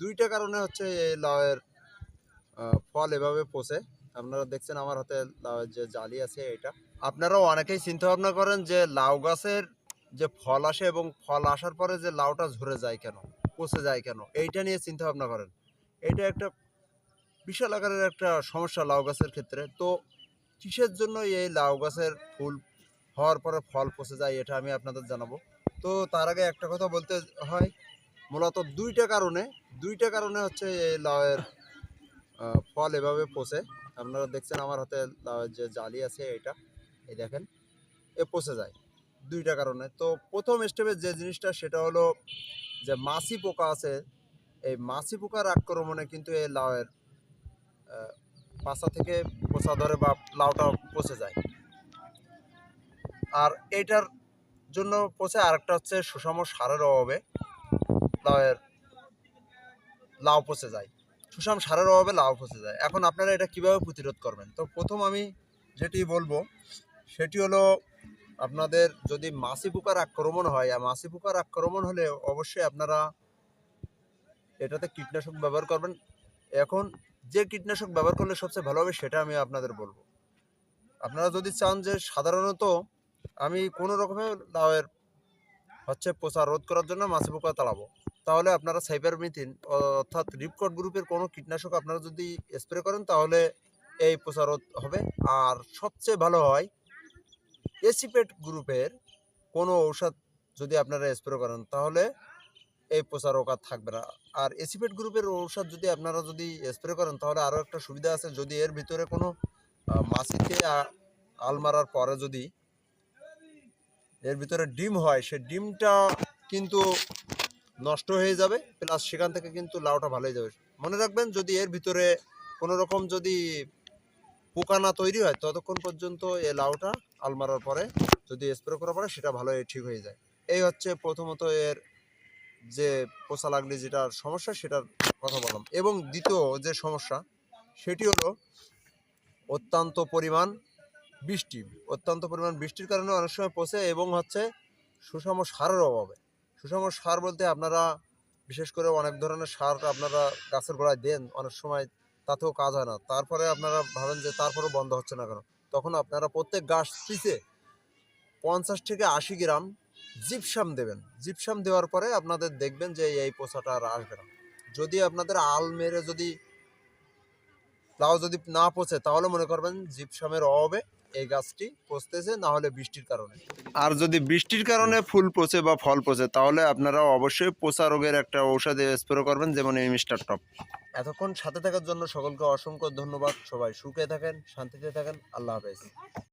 দুইটা কারণে হচ্ছে এই লাউয়ের ফল এভাবে পচে আপনারা দেখছেন আমার হাতে লাউয়ের যে জালি আছে এটা আপনারাও অনেকেই চিন্তা ভাবনা করেন যে লাউ গাছের যে ফল আসে এবং ফল আসার পরে যে লাউটা ঝরে যায় কেন, পচে যায় কেন, এইটা নিয়ে চিন্তা ভাবনা করেন। এটা একটা বিশাল আকারের একটা সমস্যা লাউ গাছের ক্ষেত্রে। তো কিসের জন্য এই লাউ গাছের ফুল হওয়ার পরে ফল পচে যায় এটা আমি আপনাদের জানাব। তো তার আগে একটা কথা বলতে হয় মূলত দুইটা কারণে দুইটা কারণে হচ্ছে এই লাউয়ের ফল এভাবে পচে আপনারা দেখছেন আমার হাতে লাউয়ের যে জালি আছে এটা, এই দেখেন, এ পচে যায়। দুইটা কারণে। তো প্রথম স্টেপে যে জিনিসটা, সেটা হলো যে মাছি পোকা আছে, এই মাছি পোকার আক্রমণে কিন্তু এই লাউয়ের পাশা থেকে পচা ধরে বা লাউটা পচে যায়। আর এইটার জন্য পচে আরেকটা হচ্ছে সুষম সারের অভাবে। লাউয়ের লাউ পচে যায়। সুষম সারের অভাবে লাউ পচে যায়। এখন আপনারা এটা কীভাবে প্রতিরোধ করবেন? তো প্রথম আমি যেটি বলব, সেটি হলো আপনাদের যদি মাছি পোকার আক্রমণ হয়, আর মাছি পোকার আক্রমণ হলে অবশ্যই আপনারা এটাতে কীটনাশক ব্যবহার করবেন। এখন যে কীটনাশক ব্যবহার করলে সবচেয়ে ভালো হবে, সেটা আমি আপনাদের বলব। আপনারা যদি চান যে সাধারণত আমি কোনো রকমের লাউয়ের হচ্ছে পচা রোধ করার জন্য মাছি পোকা তাড়াবো। তাহলে আপনারা সাইবার সাইবারমিথিন অর্থাৎ রিপকট গ্রুপের কোনো কীটনাশক আপনারা যদি স্প্রে করেন তাহলে এই পচা রোধ হবে। আর সবচেয়ে ভালো হয় এসিপেট গ্রুপের কোনো ঔষধ যদি আপনারা স্প্রে করেন তাহলে এই পচা রোগ আর থাকবে না। আর এসিপেট গ্রুপের ঔষধ যদি আপনারা যদি স্প্রে করেন তাহলে আরও একটা সুবিধা আছে যদি এর ভিতরে কোনো আহ, মাছিকে আ- আল মারার পরে যদি এর ভিতরে ডিম হয় সে ডিমটা কিন্তু নষ্ট হয়ে যাবে প্লাস সেখান থেকে কিন্তু লাউটা ভালোই যাবে। মনে রাখবেন, যদি এর ভিতরে কোনো রকম যদি পোকা না তৈরি হয়, ততক্ষণ পর্যন্ত এই লাউটা আলমারার পরে যদি স্প্রে করার পরে সেটা ভালো ঠিক হয়ে যায়। এই হচ্ছে প্রথমত এর যে পোষা লাগলে যেটার সমস্যা, সেটার কথা বললাম। এবং দ্বিতীয় যে সমস্যা, সেটি হলো অত্যন্ত পরিমাণ বৃষ্টি। অত্যন্ত পরিমাণ বৃষ্টির কারণে অনেক সময় পচে এবং হচ্ছে সুষম সারের অভাবে। সুষম সার বলতে আপনারা বিশেষ করে অনেক ধরনের সার আপনারা গাছের গোড়ায় দেন, অনেক সময় তাতেও কাজ হয় না। তারপরে আপনারা ভাবেন যে তারপরেও বন্ধ হচ্ছে না কেন? তখন আপনারা প্রত্যেক গাছ পিছে পঞ্চাশ থেকে আশি গ্রাম জিপসাম দেবেন। জিপসাম দেওয়ার পরে আপনাদের দেখবেন যে এই পোষাটা আর আসবে না। যদি আপনাদের আল মেরে যদি লাউ যদি না পচে তাহলে মনে করবেন জিপসামের অভাবে এই গাছটি পচতেছে না হলে বৃষ্টির কারণে। আর যদি বৃষ্টির কারণে ফুল পচে বা ফল পচে তাহলে আপনারা অবশ্যই পচা রোগের একটা ঔষধে স্প্রে করবেন যেমন এই মিস্টার টপ। এতক্ষণ সাথে থাকার জন্য সকলকে অসংখ্য ধন্যবাদ। সবাই সুখে থাকেন শান্তিতে থাকেন। আল্লাহ হাফেজ।